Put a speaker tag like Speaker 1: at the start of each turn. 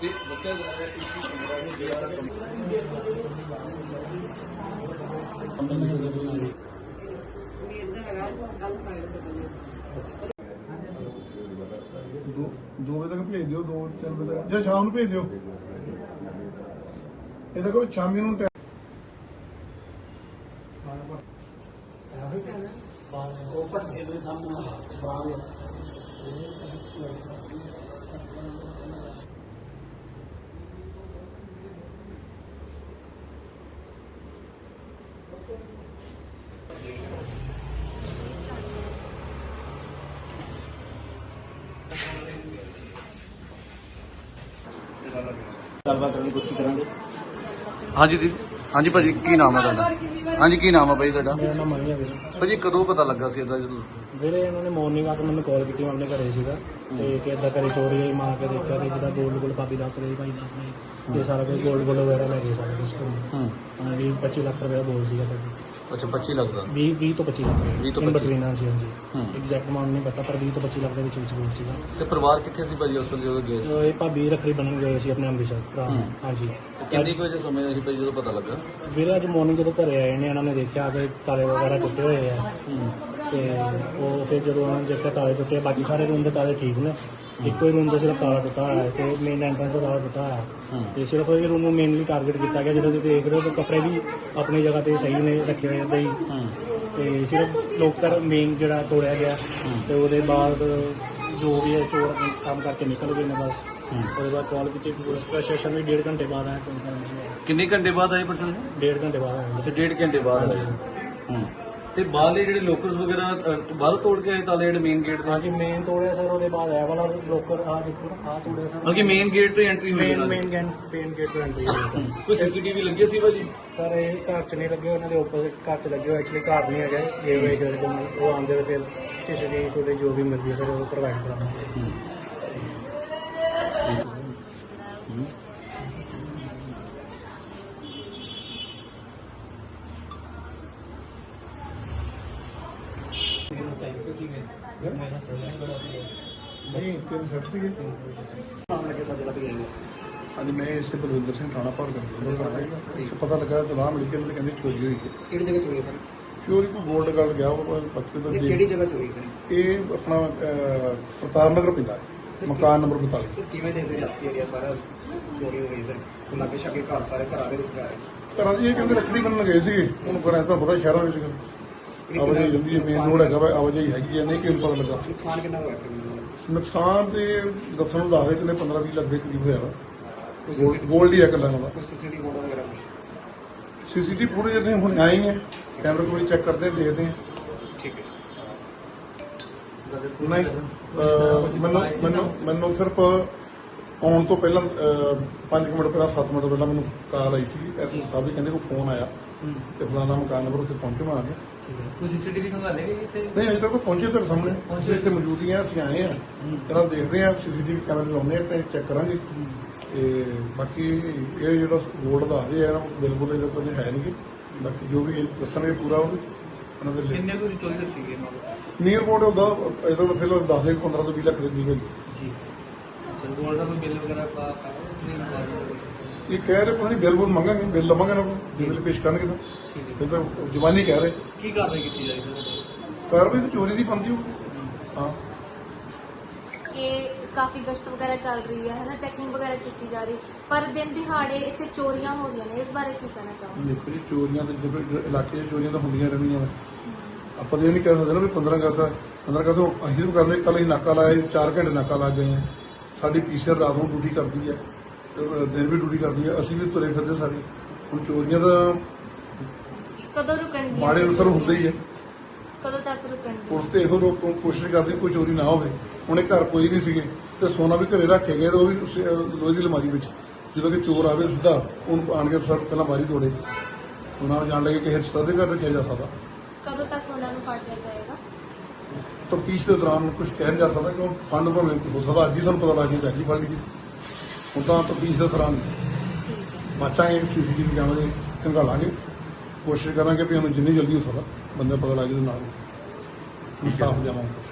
Speaker 1: ਤੇ ਦੱਸਿਆ ਜਾ ਰਿਹਾ ਕਿ ਇਸ ਕਮਰਾ ਨੂੰ ਜਿਹੜਾ
Speaker 2: ਦੋ ਦੋ ਵਜੇ ਤੱਕ ਭੇਜ ਦਿਓ ਦੋ ਤਿੰਨ ਵਜੇ ਤੱਕ ਜਾਂ ਸ਼ਾਮ ਨੂੰ ਭੇਜ ਦਿਓ ਇਹਦਾ ਕੋਈ ਸ਼ਾਮੀ ਨੂੰ ਟੈ-
Speaker 1: ਗੱਲਬਾਤ ਕਰਨ ਦੀ ਕੋਸ਼ਿਸ਼ ਕਰਾਂਗੇ। ਹਾਂਜੀ ਦੀ ਹਾਂਜੀ ਭਾਜੀ ਕੀ ਨਾਮ ਹੈ ਤੁਹਾਡਾ? ਹਾਂਜੀ ਕੀ ਨਾਮ ਹੈ ਭਾਈ ਤੁਹਾਡਾ?
Speaker 3: ਮੇਰਾ ਨਾਮ ਮਨੀ ਹੈ ਵੀਰੇ।
Speaker 1: ਭਾਜੀ ਕਦੋਂ ਪਤਾ ਲੱਗਾ ਸੀ ਇਹਦਾ ਜਦੋਂ?
Speaker 3: ਵੀਰੇ ਇਹਨਾਂ ਨੇ ਮਾਰਨਿੰਗ ਆ ਕੇ ਮੈਨੂੰ ਕਾਲ ਕੀਤੀ ਮੈਂ ਆਪਣੇ ਘਰੇ ਸੀਗਾ। ਤੇ ਕਿ ਏਦਾਂ ਘਰੇ ਚੋਰੀ ਹੋਈ ਮਾਂ ਕੇ ਦੇਖਿਆ ਤੇ ਜਿਹਦਾ ਗੋਲਡ ਗੋਲਡ ਭਾਬੀ ਦੱਸ ਰਹੀ ਭਾਈ ਦੱਸ ਰਹੀ। ਤੇ ਸਾਰਾ ਕੁਝ ਗੋਲਡ ਗੋਲਡ ਵਗੈਰਾ ਲੈ ਗਏ ਸਾਰਾ ਕੁਝ
Speaker 1: ਹੂੰ।
Speaker 3: 20 25 ਲੱਖ ਰੁਪਏ ਬੋਲ ਸੀਗਾ ਭਾਜੀ
Speaker 1: ਅੱਛਾ 25 ਲੱਗਦਾ
Speaker 3: 20 20 ਤੋਂ 25 ਲੱਖ।
Speaker 1: 20 ਤੋਂ 25
Speaker 3: ਬਟਵੀਨ ਹਾਂ ਜੀ ਹਾਂਜੀ।
Speaker 1: ਹੂੰ।
Speaker 3: ਐਗਜ਼ੈਕਟ ਅਮਾਉਂਟ ਨਹੀਂ ਪਤਾ ਪਰ 20 ਤੋਂ 25 ਲੱਖ ਦੇ ਵਿੱਚ ਵਿੱਚ ਬੋਲ ਸੀਗਾ।
Speaker 1: ਤੇ ਪਰਿਵਾਰ ਕਿੱਥੇ ਸੀ ਭਾਜੀ ਉਸ ਵੇਲੇ ਜਦੋਂ ਗਏ ਸੀ?
Speaker 3: ਤੇ ਇਹ ਭਾਬੀ ਰੱਖੜੀ ਬਣਨ ਗਏ ਸੀ ਆਪਣੇ ਅੰਮ੍ਰਿਤਸਰ। ਹਾਂਜੀ।
Speaker 1: ਕਿੰਨੀ ਕੁ ਵਜੇ ਸਮੇਂ ਸੀ ਭਾਜੀ ਜਦੋਂ ਪਤਾ ਲੱਗਾ?
Speaker 3: ਵੀਰੇ ਅੱਜ ਮਾਰਨਿੰਗ ਜਦੋਂ ਘਰੇ ਆਏ ਨੇ ਇਹਨਾਂ ਨੇ ਦੇਖਿਆ ਕਿ ਤਾਲੇ ਵਗੈਰਾ ਟੁੱਟੇ ਹੋਏ ਆ। ਤੇ ਉਹ ਫਿਰ ਜਦੋਂ ਉਹਨਾਂ ਨੇ ਦੇਖਿਆ ਤਾਲੇ ਟੁੱਟੇ ਬਾਕੀ ਸਾਰੇ ਰੂਮ ਦੇ ਤਾਲੇ ਠੀਕ ਨੇ। ਇੱਕੋ ਹੀ ਰੂਮ ਦਾ ਸਿਰਫ ਤਾਲਾ ਟੁੱਟਾ ਹੋਇਆ ਹੈ ਤੇ ਮੇਨ ਐਂਟਰੈਂਸ ਦਾ ਤਾਲਾ ਟੁੱਟਾ ਹੋਇਆ
Speaker 1: ਹੂੰ।
Speaker 3: ਤੇ ਸਿਰਫ ਇਹ ਰੂਮ ਨੂੰ ਮੇਨਲੀ ਟਾਰਗੇਟ ਕੀਤਾ ਗਿਆ ਜਦੋਂ ਤੁਸੀਂ ਦੇਖ ਰਹੇ ਹੋ ਤਾਂ ਕੱਪੜੇ ਵੀ ਆਪਣੀ ਜਗ੍ਹਾ ਤੇ ਸਹੀ ਨੇ ਰੱਖੇ ਹੋਏ ਏਦਾਂ ਹੀ। ਤੇ ਸਿਰਫ ਲੋਕਰ ਮੇਨ ਜਿਹੜਾ ਤੋੜਿਆ ਗਿਆ ਤੇ ਉਹਦੇ ਬਾਅਦ ਜੋ ਵੀ ਹੈ ਚੋਰ ਕੰਮ ਕਰਕੇ ਨਿਕਲ ਗਏ ਨੇ ਬਸ। ਉਹਦੇ ਬਾਅਦ ਕਾਲ ਕੀਤੀ ਪੁਲਿਸ ਪ੍ਰਸ਼ਾਸਨ ਵੀ ਡੇਢ ਘੰਟੇ ਬਾਅਦ ਆਇਆ।
Speaker 1: ਕਿੰਨੇ ਘੰਟੇ ਬਾਅਦ ਆਏ ਪਰਸਨ
Speaker 3: ਡੇਢ ਘੰਟੇ ਬਾਅਦ ਆਇਆ।
Speaker 1: ਅੱਛਾ ਡੇਢ ਘੰਟੇ ਬਾਅਦ ਆਏ ਹੂੰ। ਤੇ ਬਾਹਰਲੇ ਜਿਹੜੇ ਲੋਕਰਸ ਵਗੈਰਾ ਅਹ, ਬਾਹਰ ਤੋੜ ਕੇ ਆਏ ਤਾਲੇ ਜਿਹੜੇ ਮੇਨ ਗੇਟ ਦੇ
Speaker 3: ਹਾਂਜੀ ਮੇਨ ਤੋੜਿਆ ਸਰ ਉਹਦੇ ਬਾਅਦ ਇਹ ਵਾਲਾ ਲੋਕਰ ਆ ਦੇਖੋ ਆ ਤੋੜਿਆ ਸਰ।
Speaker 1: ਬਲਕਿ ਮੇਨ ਗੇਟ ਤੋਂ ਐਂਟਰੀ ਹੋਈ
Speaker 3: ਮੇਨ
Speaker 1: ਦੀ।
Speaker 3: ਮੇਨ ਗੇਟ ਮੇਨ ਗੇਟ ਤੋਂ ਐਂਟਰੀ ਹੋਈ ਸਰ।
Speaker 1: ਕੋਈ ਸੀਸੀਟੀਵੀ ਲੱਗੇ ਸੀ ਭਾਜੀ?
Speaker 3: ਸਰ ਇਹ ਘਰ ਚ ਨਹੀਂ ਲੱਗੇ ਉਹਨਾਂ ਦੇ ਆਪੋਜ਼ਿਟ ਘਰ ਚ ਲੱਗੇ ਹੋਏ ਐਕਚੁਅਲੀ ਘਰ ਨਹੀਂ ਹੈਗਾ ਗੇਟਵੇ ਜਿਹੜੇ ਤੋਂ ਉਹ ਆਉਂਦੇ ਹੋਏ ਫਿਰ ਸੀਸੀਟੀਵੀ ਫੁਟੇਜ ਜੋ ਵੀ ਮਿਲਦੀ ਹੈ ਫਿਰ ਉਹ ਪ੍ਰੋਵਾਈਡ ਕਰਾਂਗੇ
Speaker 2: ਨਹੀਂ ਤਿੰਨ ਸੈੱਟ ਸੀਗੇ?
Speaker 3: ਨਾਮ ਲੱਗੇ ਸਾਡੇ ਲੱਗ ਜਾਏਗਾ
Speaker 2: ਅੱਜ ਮੈਂ ਇਸੇ ਬਲਵਿੰਦਰ ਸਿੰਘ ਥਾਣਾ ਭਰ ਕਰ ਪਤਾ ਲੱਗਾ ਤਲਾਹ ਮਿਲੀ ਕਿ ਇਹਨਾਂ ਦੇ ਕਹਿੰਦੇ ਚੋਰੀ ਹੋਈ ਹੈ।
Speaker 3: ਕਿਹੜੀ ਜਗ੍ਹਾ ਚੋਰੀ ਸਰ?
Speaker 2: ਚੋਰੀ ਕੋ ਗੋਲਡ ਗੱਲ ਗਿਆ ਉਹ ਪੱਕੇ ਤੋਂ
Speaker 3: ਕਿਹੜੀ ਜਗ੍ਹਾ ਚੋਰੀ ਸਰ?
Speaker 2: ਇਹ ਆਪਣਾ ਪ੍ਰਤਾਪ ਨਗਰ ਪੈਂਦਾ ਮਕਾਨ ਨੰਬਰ 42
Speaker 3: ਕਿਵੇਂ ਦੇ ਰਸਤੀ ਏਰੀਆ ਸਾਰਾ ਚੋਰੀ ਹੋ ਗਈ ਸਰ? ਲਾਗੇ ਛਾਗੇ ਘਰ ਸਾਰੇ ਘਰਾਂ ਦੇ ਵਿੱਚ ਆਏ
Speaker 2: ਘਰਾਂ ਦੀ ਇਹ ਕਹਿੰਦੇ ਰੱਖੜੀ ਬੰਨਣ ਗਏ ਸੀਗੇ। ਹੁਣ ਘਰਾਂ ਤਾਂ ਪਤਾ ਸ਼ਹਿਰਾਂ ਵਿੱਚ ਆਵਾਜਾਈ ਜਾਂਦੀ ਹੈ ਮੇਨ ਰੋਡ ਹੈਗਾ ਵਾ ਆਵਾਜਾਈ ਹੈਗੀ ਹੈ ਨਹੀਂ ਕਿ ਪਤਾ ਲੱਗਾ।
Speaker 3: ਨੁਕਸਾਨ ਕਿੰਨਾ ਹੋਇਆ ਫਿਰ
Speaker 2: ਨੁਕਸਾਨ ਤੇ ਦੱਸਣ ਨੂੰ ਦੱਸਦੇ ਕਿ 15 20 ਲੱਖ ਦੇ ਕਰੀਬ ਹੋਇਆ ਵਾ। ਗੋਲ- ਗੋਲਡ ਹੀ ਹੈ ਇਕੱਲਾ ਨਾਲ
Speaker 3: ਕੋਈ ਸੀਸੀਟੀਵੀ ਫੋਟੋ ਵਗੈਰਾ?
Speaker 2: ਸੀਸੀਟੀਵੀ ਫੁਟੇਜ ਅਸੀਂ ਹੁਣ ਆਏ ਹੀ ਹੈ ਕੈਮਰੇ ਕੋਲ ਚੈੱਕ ਕਰਦੇ ਹਾਂ ਦੇਖਦੇ ਹਾਂ
Speaker 3: ਠੀਕ ਹੈ।
Speaker 2: ਨਹੀਂ ਅਹ, ਮੈਨੂੰ ਮੈਨੂੰ ਮੈਨੂੰ ਸਿਰਫ ਆਉਣ ਤੋਂ ਪਹਿਲਾਂ 5 ਮਿੰਟ ਪਹਿਲਾਂ 7 ਮਿੰਟ ਪਹਿਲਾਂ ਮੈਨੂੰ ਕਾਲ ਆਈ ਸੀ। ਐਸ ਸਾਹਿਬ ਜੀ ਕਹਿੰਦੇ ਕੋ ਫੋਨ ਆਇਆ। ਤੇ ਫਲਾਣਾ ਮਕਾਨ ਨੰਬਰ ਉੱਤੇ ਪਹੁੰਚੇ ਮੈਂ ਆ ਗਿਆ
Speaker 1: ਕੋਈ ਸੀਸੀਟੀਵੀ ਖੰਗਾ ਲੈ ਗਏ ਇੱਥੇ
Speaker 2: ਨਹੀਂ ਅਜੇ ਤੱਕ ਉਹ ਪਹੁੰਚੇ ਤੇਰੇ ਸਾਹਮਣੇ ਇੱਥੇ ਮੌਜੂਦ ਹੀ ਹਾਂ ਅਸੀਂ ਆਏ ਹਾਂ ਇਹਨਾਂ ਦੇਖਦੇ ਹਾਂ ਸੀਸੀਟੀਵੀ ਕੈਮਰੇ ਲਾਉਂਦੇ ਹਾਂ ਤੇ ਚੈੱਕ ਕਰਾਂਗੇ ਤੇ ਬਾਕੀ ਇਹ ਜਿਹੜਾ ਗੋਲਡ ਦਾ ਆ ਰਿਹਾ ਬਿਲਕੁਲ ਇਹਦਾ ਕੁਝ ਹੈ ਨਹੀਂ ਬਾਕੀ ਜੋ ਵੀ ਇਹ ਦੱਸਣਗੇ ਪੂਰਾ ਉਹ ਉਹਨਾਂ ਦੇ ਲਈ
Speaker 1: ਕਿੰਨੇ ਕੁ ਚੋਰੀ ਸੀਗੇ
Speaker 2: ਨੀਅਰ ਬੋਰਡ ਹੁੰਦਾ ਇਹਦਾ ਫਿਲਹਾਲ 10 ਦੇ 15 ਤੋਂ 20 ਲੱਖ ਦੇ ਦੀ ਹੈਗੀ
Speaker 1: ਜੀ ਚਲ ਗੋਲਡ ਦਾ ਕੋਈ ਬਿੱਲ ਵਗੈਰਾ ਪਾ
Speaker 2: ਇਹ ਕਹਿ ਰਹੇ ਪਤਾ ਨਹੀਂ ਬਿੱਲ ਬੁੱਲ ਮੰਗਾਂਗੇ ਬਿੱਲ ਲਵਾਂਗੇ ਨਾ ਬਿੱਲ ਪੇਸ਼ ਕਰਨਗੇ ਤਾਂ।
Speaker 1: ਠੀਕ
Speaker 2: ਇਹ ਤਾਂ ਜਵਾਨੀ ਕਹਿ ਰਹੇ।
Speaker 1: ਕੀ ਕਾਰਵਾਈ ਕੀਤੀ ਜਾਏਗੀ
Speaker 2: ਕਾਰਵਾਈ ਤਾਂ ਚੋਰੀ ਦੀ ਬਣਦੀ ਹੋ। ਹਾਂ।
Speaker 4: ਕਿ ਕਾਫੀ ਗਸ਼ਤ ਵਗੈਰਾ ਚੱਲ ਰਹੀ ਹੈ ਹੈ ਨਾ ਚੈਕਿੰਗ ਵਗੈਰਾ ਕੀਤੀ ਜਾ ਰਹੀ। ਪਰ ਦਿਨ ਦਿਹਾੜੇ ਇੱਥੇ ਚੋਰੀਆਂ ਹੋ ਰਹੀਆਂ ਨੇ ਇਸ ਬਾਰੇ ਕੀ ਕਹਿਣਾ ਚਾਹੋਗੇ?
Speaker 2: ਦੇਖੋ ਜੀ ਚੋਰੀਆਂ ਤੇ ਜਦੋਂ ਜੋ ਇਲਾਕੇ 'ਚ ਚੋਰੀਆਂ ਤਾਂ ਹੁੰਦੀਆਂ ਰਹਿੰਦੀਆਂ ਨੇ। ਆਪਾਂ ਤਾਂ ਇਹ ਨਹੀਂ ਕਹਿ ਸਕਦੇ ਨਾ ਵੀ 15 ਅਗਸਤ 15 ਅਗਸਤ ਨੂੰ ਅਸੀਂ ਕਰਨੇ ਕੱਲ ਹੀ ਨਾਕਾ ਲਾਇਆ 4 ਘੰਟੇ ਨਾਕਾ ਲਾ ਗਏ ਆ ਸਾਡੀ ਪੀਸੀਆਰ ਰਾਤ ਨੂੰ ਡਿਊਟੀ ਕਰਦੀ ਹੈ। ਦਿਨ ਵੀ ਡਿਊਟੀ ਕਰਦੀ ਹੈ ਅਸੀਂ ਵੀ ਤੁਰੇ ਫਿਰਦੇ ਸਾਰੇ। ਹੁਣ ਚੋਰੀਆਂ ਤਾਂ
Speaker 4: ਕਦੋਂ ਰੁਕਣਗੀਆਂ?
Speaker 2: ਮਾੜੇ ਅਨਸਰ ਹੁੰਦੇ ਹੀ ਹੈ
Speaker 4: ਕਦੋਂ ਤੱਕ ਰੁਕਣਗੀਆਂ?
Speaker 2: ਪੁਲਿਸ ਤੇ ਇਹੋ ਲੋਕ ਕੋਸ਼ਿਸ਼ ਕਰਦੀ ਕੋਈ ਚੋਰੀ ਨਾ ਹੋਵੇ। ਉਹਨੇ ਘਰ ਕੋਈ ਨਹੀਂ ਸੀਗੇ ਤੇ ਸੋਨਾ ਵੀ ਘਰੇ ਰੱਖੇ ਗਏ ਤੇ ਉਹ ਵੀ ਉਸੇ, ਲੋਹੇ ਦੀ ਅਲਮਾਰੀ ਵਿੱਚ। ਜਦੋਂ ਕਿ ਚੋਰ ਆਵੇ ਸਿੱਧਾ ਉਹਨੂੰ ਆਣ ਕੇ ਸਰ ਪਹਿਲਾਂ ਬਾਰੀ ਤੋੜੇ। ਉਹਨਾਂ ਨੂੰ ਜਾਣ ਲੱਗੇ ਕਿ ਰਿਸ਼ਤਾ ਦੇ ਘਰ ਰੱਖਿਆ ਜਾ ਸਕਦਾ।
Speaker 4: ਕਦੋਂ ਤੱਕ ਉਹਨਾਂ ਨੂੰ ਫੜ ਲਿਆ ਜਾਏਗਾ?
Speaker 2: ਤਫਤੀਸ਼ ਦੇ ਦੌਰਾਨ ਕੁਝ ਕਹਿ ਨਹੀਂ ਜਾ ਸਕਦਾ ਕਿ ਉਹ ਫੰਡ ਭਾਵੇਂ ਹੋ ਸਕਦਾ ਅੱਜ ਹੀ ਸਾਨੂੰ ਪਤਾ ਲੱਗ ਜਾਂਦਾ ਅੱਜ ਹੀ ਫੜ ਲਈ ਹੁਣ ਤਾਂ ਤਫਤੀਸ਼ ਦੇ ਦੌਰਾਨ
Speaker 4: ਠੀਕ ਹੈ।
Speaker 2: ਬਾਚਾਂਗੇ ਸੀਸੀਟੀਵੀ ਕੈਮਰੇ ਖੰਗਾਲਾਂਗੇ ਕੋਸ਼ਿਸ਼ ਕਰਾਂਗੇ ਵੀ ਉਹਨੂੰ ਜਿੰਨੀ ਜਲਦੀ ਹੋ ਸਕਦਾ ਬੰਦਾ ਪਤਾ ਲੱਗ ਜੇ ਨਾਲ ਇਨਸਾਫ ਦੇਵਾਂਗੇ